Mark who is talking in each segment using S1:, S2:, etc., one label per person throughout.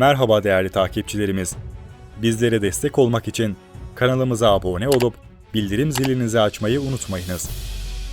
S1: Merhaba değerli takipçilerimiz. Bizlere destek olmak için kanalımıza abone olup bildirim zilinizi açmayı unutmayınız.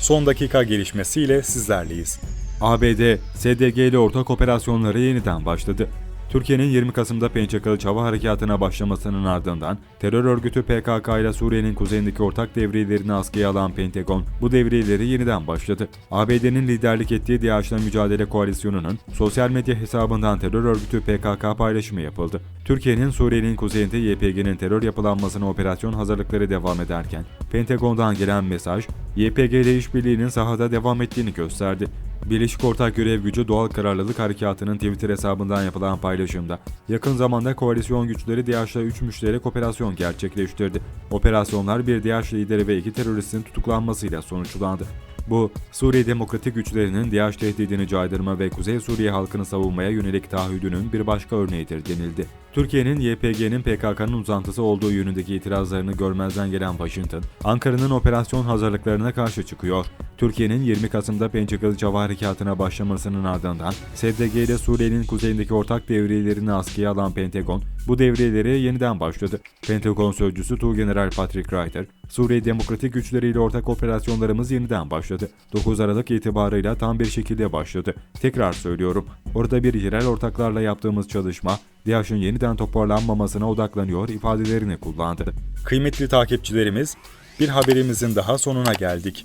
S1: Son dakika gelişmesiyle sizlerleyiz.
S2: ABD, SDG ile ortak operasyonları yeniden başladı. Türkiye'nin 20 Kasım'da Pençe Kılıç Hava Harekatı'na başlamasının ardından terör örgütü PKK ile Suriye'nin kuzeyindeki ortak devriyelerini askıya alan Pentagon bu devriyeleri yeniden başladı. ABD'nin liderlik ettiği DAEŞ'la mücadele koalisyonunun sosyal medya hesabından terör örgütü PKK paylaşımı yapıldı. Türkiye'nin Suriye'nin kuzeyinde YPG'nin terör yapılanmasına operasyon hazırlıkları devam ederken Pentagon'dan gelen mesaj YPG ile işbirliğinin sahada devam ettiğini gösterdi. Birleşik Ortak Görev Gücü Doğal Kararlılık Harekatı'nın Twitter hesabından yapılan paylaşımda yakın zamanda koalisyon güçleri DAEŞ'la 3 müşterek operasyon gerçekleştirdi. Operasyonlar bir DAEŞ lideri ve iki teröristin tutuklanmasıyla sonuçlandı. Bu, Suriye Demokratik Güçlerinin DAEŞ tehdidini caydırma ve Kuzey Suriye halkını savunmaya yönelik taahhüdünün bir başka örneğidir denildi. Türkiye'nin YPG'nin PKK'nın uzantısı olduğu yönündeki itirazlarını görmezden gelen Washington, Ankara'nın operasyon hazırlıklarına karşı çıkıyor. Türkiye'nin 20 Kasım'da Pençe Kılıç Hava Harekatı'na başlamasının ardından SDG ile Suriye'nin kuzeyindeki ortak devriyelerini askıya alan Pentagon, bu devriyeleri yeniden başladı. Pentagon sözcüsü Tuğgeneral Patrick Ryder, Suriye Demokratik Güçleri ile ortak operasyonlarımız yeniden başladı. 9 Aralık itibarıyla tam bir şekilde başladı. Tekrar söylüyorum, orada bir yerel ortaklarla yaptığımız çalışma, DAEŞ'in yeniden toparlanmamasına odaklanıyor ifadelerini kullandı.
S1: Kıymetli takipçilerimiz, bir haberimizin daha sonuna geldik.